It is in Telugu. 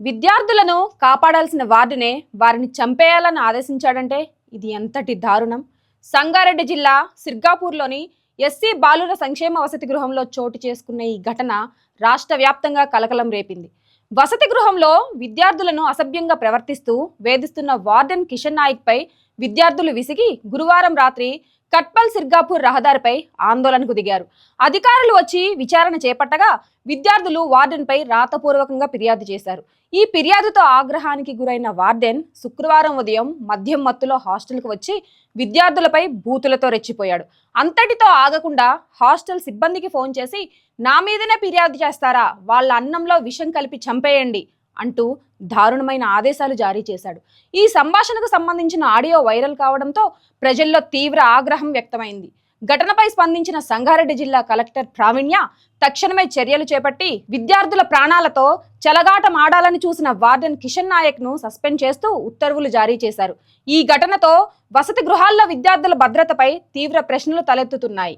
విద్యార్థులను కాపాడాల్సిన వార్డునే వారిని చంపేయాలని ఆదేశించాడంటే ఇది ఎంతటి దారుణం. సంగారెడ్డి జిల్లా సిర్గాపూర్లోని ఎస్సీ బాలుర సంక్షేమ వసతి గృహంలో చోటు చేసుకున్న ఈ ఘటన రాష్ట్ర వ్యాప్తంగా కలకలం రేపింది. వసతి గృహంలో విద్యార్థులను అసభ్యంగా ప్రవర్తిస్తూ వేధిస్తున్న వార్డెన్ కిషన్ నాయక్పై విద్యార్థులు విసిగి గురువారం రాత్రి కట్పల్ సిర్గాపూర్ రహదారిపై ఆందోళనకు దిగారు. అధికారులు వచ్చి విచారణ చేపట్టగా విద్యార్థులు వార్డెన్పై రాతపూర్వకంగా ఫిర్యాదు చేశారు. ఈ ఫిర్యాదుతో ఆగ్రహానికి గురైన వార్డెన్ శుక్రవారం ఉదయం మద్యం మత్తులో హాస్టల్కు వచ్చి విద్యార్థులపై బూతులతో రెచ్చిపోయాడు. అంతటితో ఆగకుండా హాస్టల్ సిబ్బందికి ఫోన్ చేసి నా మీదనే ఫిర్యాదు చేస్తారా? వాళ్ళ అన్నంలో విషం కలిపి చంపేయండి. అంటూ దారుణమైన ఆదేశాలు జారీ చేశాడు. ఈ సంభాషణకు సంబంధించిన ఆడియో వైరల్ కావడంతో ప్రజల్లో తీవ్ర ఆగ్రహం వ్యక్తమైంది. ఘటనపై స్పందించిన సంగారెడ్డి జిల్లా కలెక్టర్ ప్రావీణ్య తక్షణమే చర్యలు చేపట్టి విద్యార్థుల ప్రాణాలతో చెలగాట మాడాలని చూసిన వార్డెన్ కిషన్ నాయక్ను సస్పెండ్ చేస్తూ ఉత్తర్వులు జారీ చేశారు. ఈ ఘటనతో వసతి గృహాల్లో విద్యార్థుల భద్రతపై తీవ్ర ప్రశ్నలు తలెత్తుతున్నాయి.